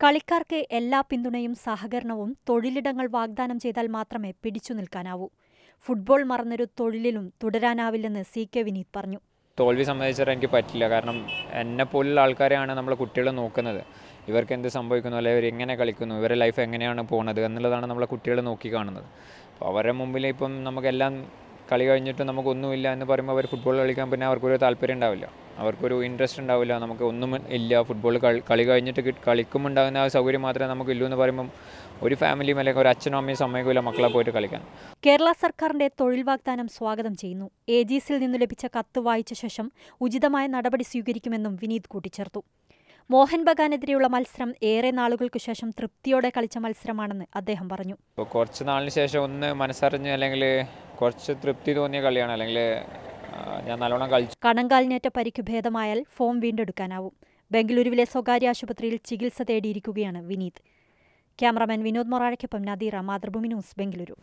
കളിക്കാർക്ക് എല്ലാ പിന്തുണയും സഹകരണവും തൊഴിലിടങ്ങൾ വാഗ്ദാനം ചെയ്താൽ മാത്രമേ പിടിച്ചു നിൽക്കാനാവൂ. ഫുട്ബോൾ മറന്നൊരു തൊഴിലിലും തുടരാനാവില്ലെന്ന് സി കെ വിനീത് പറഞ്ഞു. തോൽവി സംബന്ധിച്ചാൽ എനിക്ക് പറ്റില്ല. കാരണം എന്നെ പോലുള്ള ആൾക്കാരെയാണ് നമ്മൾ കുട്ടികൾ നോക്കുന്നത്. ഇവർക്ക് എന്ത് സംഭവിക്കുന്നു? അല്ലെങ്കിൽ ഇവർ എങ്ങനെ കളിക്കുന്നു? ഇവരുടെ ലൈഫ് എങ്ങനെയാണ് പോകുന്നത് എന്നുള്ളതാണ് നമ്മളെ കുട്ടികൾ നോക്കി കാണുന്നത്. അപ്പോൾ അവരുടെ മുമ്പിൽ ഇപ്പം നമുക്കെല്ലാം കളി കഴിഞ്ഞിട്ട് നമുക്കൊന്നുമില്ല എന്ന് പറയുമ്പോൾ അവർ ഫുട്ബോൾ കളിക്കാൻ പിന്നെ അവർക്കൊരു താല്പര്യം ഉണ്ടാവില്ല. അവർക്കൊരു ഇൻട്രസ്റ്റ് ഉണ്ടാവില്ല. നമുക്ക് ഒന്നും ഇല്ല. ഫുട്ബോൾ കളി കഴിഞ്ഞിട്ട് കി- കളിക്കുമ്പോൾ ഉണ്ടാകുന്ന ആ സൗകര്യം മാത്രമേ നമുക്ക് ഇല്ലൂ എന്ന് പറയുമ്പം ഒരു ഫാമിലിയും അല്ലെങ്കിൽ ഒരു അച്ഛനും അമ്മയും സമ്മതിക്കില്ല മക്കളെ പോയിട്ട് കളിക്കാൻ. കേരള സർക്കാരിന്റെ തൊഴിൽ വാഗ്ദാനം സ്വാഗതം ചെയ്യുന്നു. എ ജി സിയിൽ നിന്ന് ലഭിച്ച കത്ത് വായിച്ച ശേഷം ഉചിതമായ നടപടി സ്വീകരിക്കുമെന്നും വിനീത് കൂട്ടിച്ചേർത്തു. മോഹൻ ബഗാനെതിരെയുള്ള മത്സരം ഏറെ നാളുകൾക്ക് ശേഷം തൃപ്തിയോടെ കളിച്ച മത്സരമാണെന്ന് അദ്ദേഹം പറഞ്ഞു. കുറച്ച് നാളിന് ശേഷം ഒന്ന് മനസ്സറിഞ്ഞ് അല്ലെങ്കിൽ കുറച്ച് തൃപ്തി തോന്നിയ കളിയാണ്. അല്ലെങ്കിൽ ഞാൻ നല്ലോണം കളിച്ചു കണങ്കാലിനേറ്റ പരിക്ക് ഭേദമായാൽ ഫോം വീണ്ടെടുക്കാനാവും. ബംഗളൂരുവിലെ സ്വകാര്യ ആശുപത്രിയിൽ ചികിത്സ തേടിയിരിക്കുകയാണ് വിനീത്. ക്യാമറമാൻ വിനോദ് മൊറാഴയ്ക്കൊപ്പം നദീറ മാതൃഭൂമി ന്യൂസ് ബംഗളൂരു.